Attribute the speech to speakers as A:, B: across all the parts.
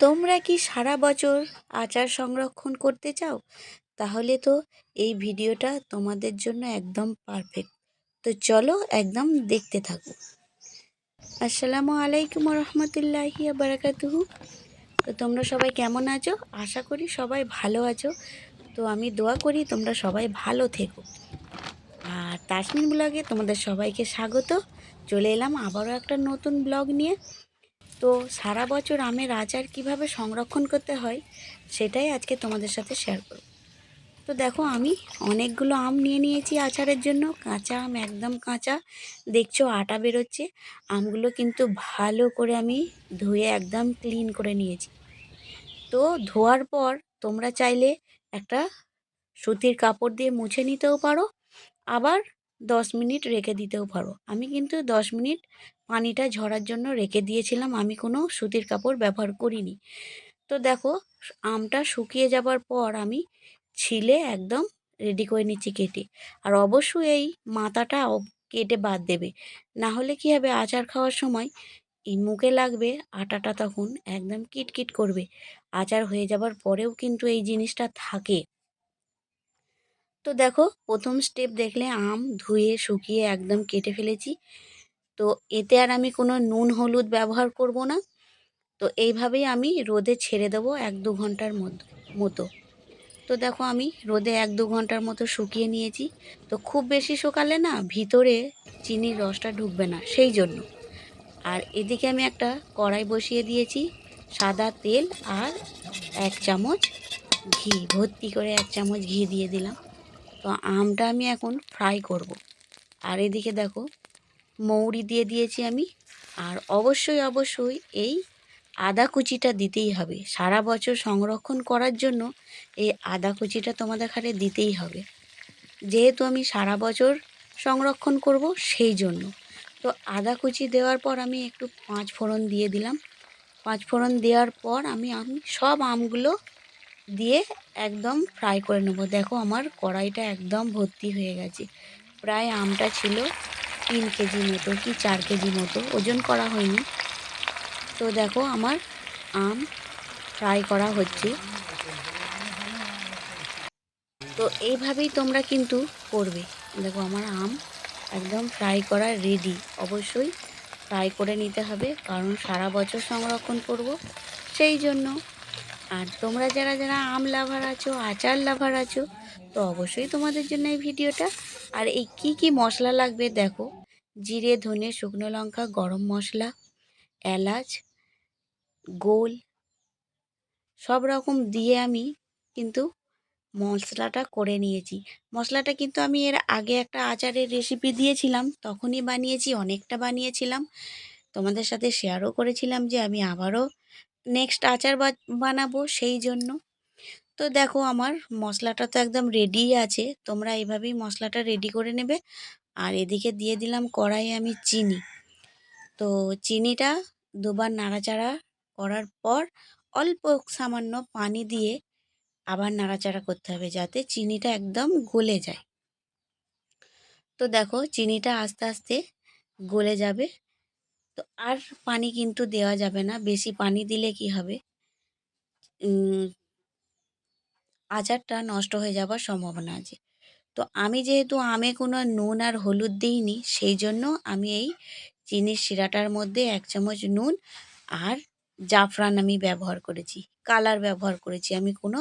A: তোমরা কি সারা বছর আচার সংরক্ষণ করতে চাও? তাহলে তো এই ভিডিওটা তোমাদের জন্য একদম পারফেক্ট। তো চলো একদম দেখতে থাকো। আসসালামু আলাইকুম রহমতুল্লাহি বারাকাতুহু তো তোমরা সবাই কেমন আছো? আশা করি সবাই ভালো আছো। তো আমি দোয়া করি তোমরা সবাই ভালো থেকো। আর তাসমিন ব্লগে তোমাদের সবাইকে স্বাগত। চলে এলাম আবারও একটা নতুন ব্লগ নিয়ে। তো সারা বছর আমের আচার কীভাবে সংরক্ষণ করতে হয়, সেটাই আজকে তোমাদের সাথে শেয়ার করব। তো দেখো, আমি অনেকগুলো আম নিয়ে নিয়েছি আচারের জন্য। কাঁচা আম একদম কাঁচা। দেখছ, আটা বেরোচ্ছে। আমগুলো কিন্তু ভালো করে আমি ধুয়ে একদম ক্লিন করে নিয়েছি। তো ধোয়ার পর তোমরা চাইলে একটা সুতির কাপড় দিয়ে মুছে নিতেও পারো। আবার দশ মিনিট রেখে দিতেও পারো। আমি কিন্তু দশ মিনিট পানিটা ঝরার জন্য রেখে দিয়েছিলাম। আমি কোনো সুতির কাপড় ব্যবহার করিনি। তো দেখো, আমটা শুকিয়ে যাবার পর আমি ছিলে একদম রেডি করে নিচ্ছি কেটে। আর অবশ্যই এই মাথাটা কেটে বাদ দেবে। না হলে কী হবে, আচার খাওয়ার সময় এই মুখে লাগবে আটাটা তখন একদম কিটকিট করবে। আচার হয়ে যাবার পরেও কিন্তু এই জিনিসটা থাকে। তো দেখো, প্রথম স্টেপ দেখলে আম ধুয়ে, শুকিয়ে একদম কেটে ফেলেছি। তো এতে আর আমি কোনো নুন, হলুদ ব্যবহার করব না। তো এইভাবেই আমি রোদে ছেড়ে দেবো এক দু ঘণ্টার মতো। তো দেখো, আমি রোদে এক দু ঘণ্টার মতো শুকিয়ে নিয়েছি। তো খুব বেশি শুকালে না ভিতরে চিনির রসটা ঢুকবে না, সেই জন্য। আর এদিকে আমি একটা কড়াই বসিয়ে দিয়েছি, সাদা তেল আর এক চামচ ঘি, ভর্তি করে এক চামচ ঘি দিয়ে দিলাম। তো আমটা আমি এখন ফ্রাই করব। আর এদিকে দেখো, মৌরি দিয়ে দিয়েছি আমি। আর অবশ্যই অবশ্যই এই আদা কুচিটা দিতেই হবে। সারা বছর সংরক্ষণ করার জন্য এই আদা কুচিটা তোমাদের খালে দিতেই হবে। যেহেতু আমি সারা বছর সংরক্ষণ করব সেই জন্য। তো আদা কুচি দেওয়ার পর আমি একটু পাঁচ ফোড়ন দিয়ে দিলাম। পাঁচ ফোড়ন দেওয়ার পর আমি আমি সব আমগুলো দিয়ে একদম ফ্রাই করে নেব। দেখো আমার কড়াইটা একদম ভর্তি হয়ে গেছে। প্রায় আমটা ছিল তিন কেজি মতো কি চার কেজি মতো, ওজন করা হয়নি। তো দেখো আমার আম ফ্রাই করা হচ্ছে। তো এইভাবেই তোমরা কিন্তু করবে। দেখো আমার আম একদম ফ্রাই করা রেডি অবশ্যই ফ্রাই করে নিতে হবে, কারণ সারা বছর সংরক্ষণ করব। সেই জন্য আর তোমরা যারা যারা আম লাভার আছো, আচার লাভার আছো, তো অবশ্যই তোমাদের জন্য এই ভিডিওটা। আর এই কি কি মশলা লাগবে দেখো? জিরে, ধনে, শুকনো লঙ্কা, গরম মশলা, এলাচ, গোল, সব রকম দিয়ে আমি কিন্তু মশলাটা করে নিয়েছি। মশলাটা কিন্তু আমি এর আগে একটা আচারের রেসিপি দিয়েছিলাম, তখনই বানিয়েছি, অনেকটা বানিয়েছিলাম। তোমাদের সাথে শেয়ারও করেছিলাম যে আমি আবারও নেক্সট আচার বানাবো সেই জন্য। তো দেখো আমার মশলাটা তো একদম রেডিই আছে, তোমরা এইভাবেই মশলাটা রেডি করে নেবে। আর এদিকে দিয়ে দিলাম কড়াইয়ে আমি চিনি। তো চিনিটা দুবার নাড়াচাড়া করার পর অল্প সামান্য পানি দিয়ে আবার নাড়াচাড়া করতে হবে যাতে চিনিটা একদম গলে যায়। তো দেখো চিনিটা আস্তে আস্তে গলে যাবে। তো আর পানি কিন্তু দেওয়া যাবে না। বেশি পানি দিলে কি হবে? আচারটা নষ্ট হয়ে যাবার সম্ভাবনা আছে। তো আমি যেহেতু আমে কোনো নুন আর হলুদ দিইনি, সেই জন্য আমি এই চিনির শিরাটার মধ্যে এক চামচ নুন আর জাফরান আমি ব্যবহার করেছি, কালার ব্যবহার করেছি। আমি কোনো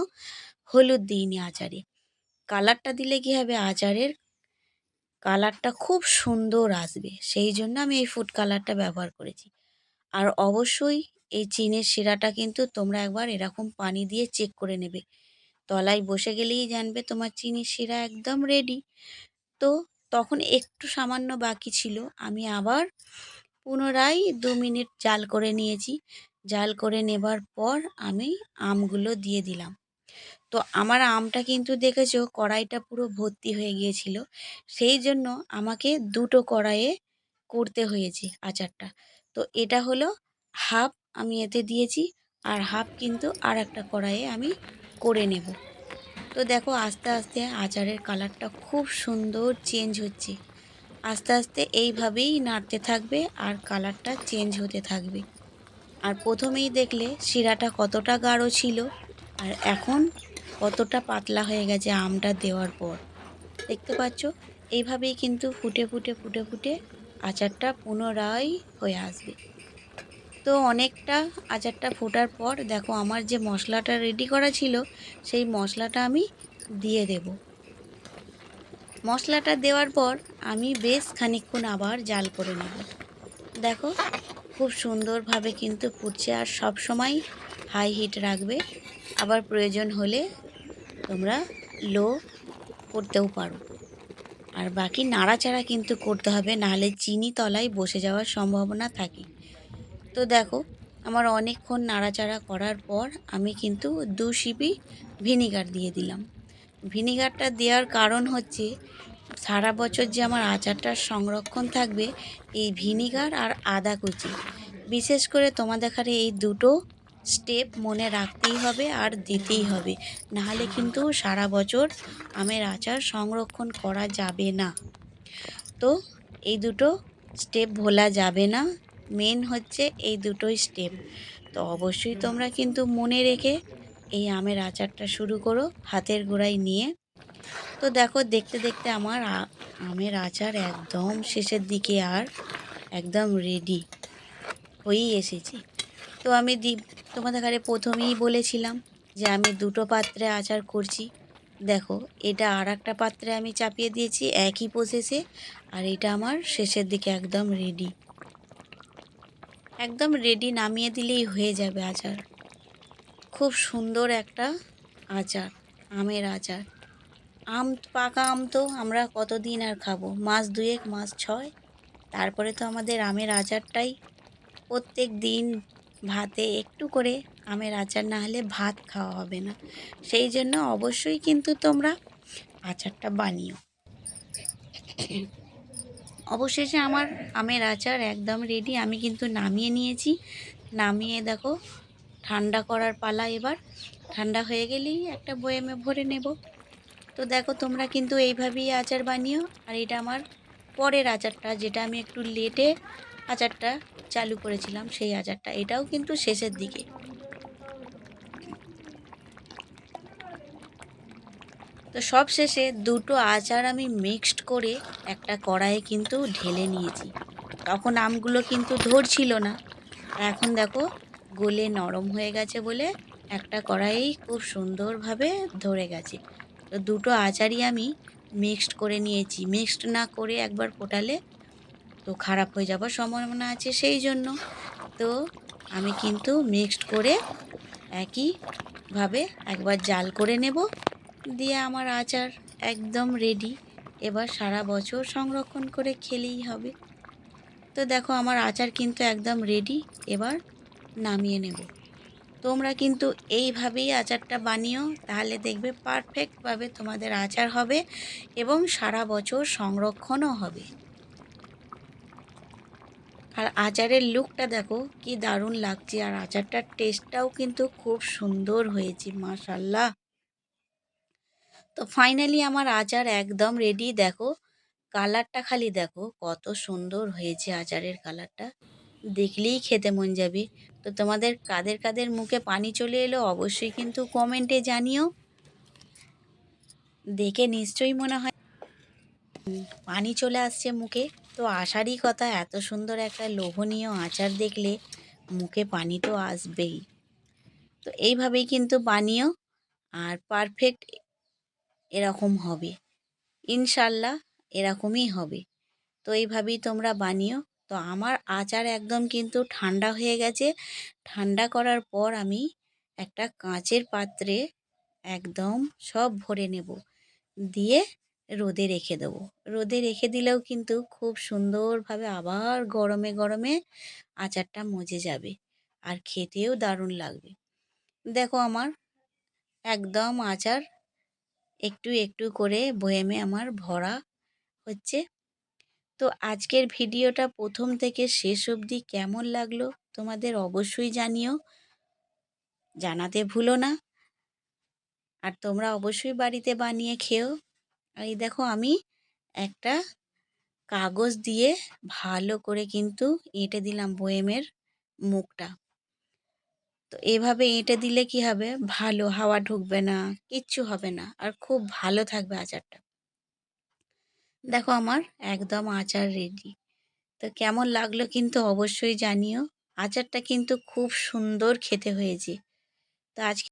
A: হলুদ দিইনি আচারে। কালারটা দিলে কী হবে? আচারের কালারটা খুব সুন্দর আসবে। সেই জন্য আমি এই ফুড কালারটা ব্যবহার করেছি। আর অবশ্যই এই চিনির শিরাটা কিন্তু তোমরা একবার এরকম পানি দিয়ে চেক করে নেবে। তলায় বসে গেলেই জানবে তোমার চিনির শিরা একদম রেডি তো তখন একটু সামান্য বাকি ছিল। আমি আবার পুনরায় দু মিনিট জাল করে নিয়েছি। জাল করে নেবার পর আমি আমগুলো দিয়ে দিলাম। তো আমার আমটা কিন্তু দেখেছ কড়াইটা পুরো ভর্তি হয়ে গিয়েছিল। সেই জন্য আমাকে দুটো কড়াইয়ে করতে হয়েছে আচারটা। তো এটা হলো হাফ আমি এতে দিয়েছি আর হাফ কিন্তু আর একটা কড়াইয়ে আমি করে নেব। তো দেখো আস্তে আস্তে আচারের কালারটা খুব সুন্দর চেঞ্জ হচ্ছে। আস্তে আস্তে এইভাবেই নাড়তে থাকবে আর কালারটা চেঞ্জ হতে থাকবে। আর প্রথমেই দেখলে শিরাটা কতটা গাঢ় ছিল। আর এখন কতটা পাতলা হয়ে গেছে আমটা দেওয়ার পর। দেখতে পাচ্ছ? এইভাবেই কিন্তু ফুটে ফুটে ফুটে ফুটে আচারটা পুনরায় হয়ে আসবে। তো অনেকটা আচারটা ফোটার পর দেখো আমার যে মশলাটা রেডি করা ছিল, সেই মশলাটা আমি দিয়ে দেব। মশলাটা দেওয়ার পর আমি বেশ খানিকক্ষণ আবার জাল করে নেব। দেখো, খুব সুন্দরভাবে কিন্তু ফুটছে আর সব সময় হাই হিট রাখবে। আবার প্রয়োজন হলে তোমরা লো করতেও পারো। আর বাকি নাড়াচাড়া কিন্তু করতে হবে, নাহলে চিনি তলায় বসে যাওয়ার সম্ভাবনা থাকে। তো দেখো, আমার অনেকক্ষণ নাড়াচাড়া করার পর আমি কিন্তু দু সিপি ভিনিগার দিয়ে দিলাম। ভিনিগারটা দেওয়ার কারণ হচ্ছে, সারা বছর যে আমার আচারটার সংরক্ষণ থাকবে, এই ভিনিগার আর আদা কুচি। বিশেষ করে তোমাদের এই দুটো স্টেপ মনে রাখতেই হবে আর দিতেই হবে। নাহলে কিন্তু সারা বছর আমের আচার সংরক্ষণ করা যাবে না। তো এই দুটো স্টেপ ভোলা যাবে না। মেন হচ্ছে এই দুটোই স্টেপ তো অবশ্যই তোমরা কিন্তু মনে রেখে এই আমের আচারটা শুরু করো, হাতের গোড়ায় নিয়ে। তো দেখো, দেখতে দেখতে আমার আমের আচার একদম শেষের দিকে আর একদম রেডি হয়েই এসেছে। তো আমি তোমাদের কাছে প্রথমেই বলেছিলাম যে আমি দুটো পাত্রে আচার করছি। দেখো, এটা আর একটা পাত্রে আমি চাপিয়ে দিয়েছি একই প্রসেসে আর এটা আমার শেষের দিকে একদম রেডি একদম রেডি নামিয়ে দিলেই হয়ে যাবে আচার। খুব সুন্দর একটা আচার, আমের আচার। আম, পাকা আম তো আমরা কতদিন আর খাব? মাস দুয়েক, মাস ছয়? তারপরে তো আমাদের আমের আচারটাই প্রত্যেক দিন ভাতে একটু করে আমের আচার না হলে ভাত খাওয়া হবে না। সেই জন্য অবশ্যই কিন্তু তোমরা আচারটা বানিও। অবশেষে আমার আমের আচার একদম রেডি আমি কিন্তু নামিয়ে নিয়েছি। নামিয়ে দেখো, ঠান্ডা করার পালা এবার। ঠান্ডা হয়ে গেলেই একটা বয়েমে ভরে নেব। তো দেখো, তোমরা কিন্তু এইভাবেই আচার বানিও। আর এটা আমার পরের আচারটা, যেটা আমি একটু লেটে আচারটা চালু করেছিলাম, সেই আচারটা। এটাও কিন্তু শেষের দিকে। তো সব শেষে দুটো আচার আমি মিক্সড করে একটা কড়াইয়ে কিন্তু ঢেলে নিয়েছি। তখন আমগুলো কিন্তু ধরছিল না। এখন দেখো, গলে নরম হয়ে গেছে বলে একটা কড়াই খুব সুন্দরভাবে ধরে গেছে। তো দুটো আচারই আমি মিক্সড করে নিয়েছি। মিক্সড না করে একবার ফোটালে তো খারাপ হয়ে যাবার সম্ভাবনা আছে সেই জন্য। তো আমি কিন্তু মিক্সড করে একইভাবে একবার জাল করে নেব। দিয়ে আমার আচার একদম রেডি এবার সারা বছর সংরক্ষণ করে খেলেই হবে। তো দেখো আমার আচার কিন্তু একদম রেডি এবার নামিয়ে নেব। তোমরা কিন্তু এইভাবেই আচারটা বানিও, তাহলে দেখবে পারফেক্টভাবে তোমাদের আচার হবে এবং সারা বছর সংরক্ষণও হবে। আর আচারের লুকটা দেখো, কি দারুণ লাগছে। আর আচারটার টেস্টটাও কিন্তু খুব সুন্দর হয়েছে মাশাল্লাহ তো ফাইনালি আমার আচার একদম রেডি দেখো। কালারটা খালি দেখো, কত সুন্দর হয়েছে আচারের কালারটা দেখলেই খেতে মন যাবে। তো তোমাদের কাদের কাদের মুখে পানি চলে এলো, অবশ্যই কিন্তু কমেন্টে জানিও। দেখে নিশ্চয়ই মনে হয় পানি চলে আসছে মুখে। তো আসারই কথা, এত সুন্দর একটা লোভনীয় আচার দেখলে মুখে পানি তো আসবেই। তো এইভাবেই কিন্তু বানিও আর পারফেক্ট এরকম হবে। ইনশাল্লাহ এরকমই হবে। তো এইভাবেই তোমরা বানিও। তো আমার আচার একদম কিন্তু ঠান্ডা হয়ে গেছে। ঠান্ডা করার পর আমি একটা কাঁচের পাত্রে একদম সব ভরে নেব। দিয়ে রোদে রেখে দেবো। রোদে রেখে দিলেও কিন্তু খুব সুন্দরভাবে আবার গরমে গরমে আচারটা মজে যাবে আর খেতেও দারুণ লাগবে। দেখো আমার একদম আচার একটু একটু করে বয়েমে আমার ভরা হচ্ছে। তো আজকের ভিডিওটা প্রথম থেকে শেষ অবধি কেমন লাগল তোমাদের অবশ্যই জানিও। জানাতে ভুলো না। আর তোমরা অবশ্যই বাড়িতে বানিয়ে খেও। এই দেখো আমি একটা কাগজ দিয়ে ভালো করে কিন্তু এঁটে দিলাম বয়েমের মুখটা। তো এভাবে এঁটে দিলে কি হবে? ভালো, হাওয়া ঢুকবে না, কিচ্ছু হবে না, আর খুব ভালো থাকবে আচারটা। দেখো আমার একদম আচার রেডি তো কেমন লাগল কিন্তু অবশ্যই জানিও। আচারটা কিন্তু খুব সুন্দর খেতে হয়েছে। তো আজকে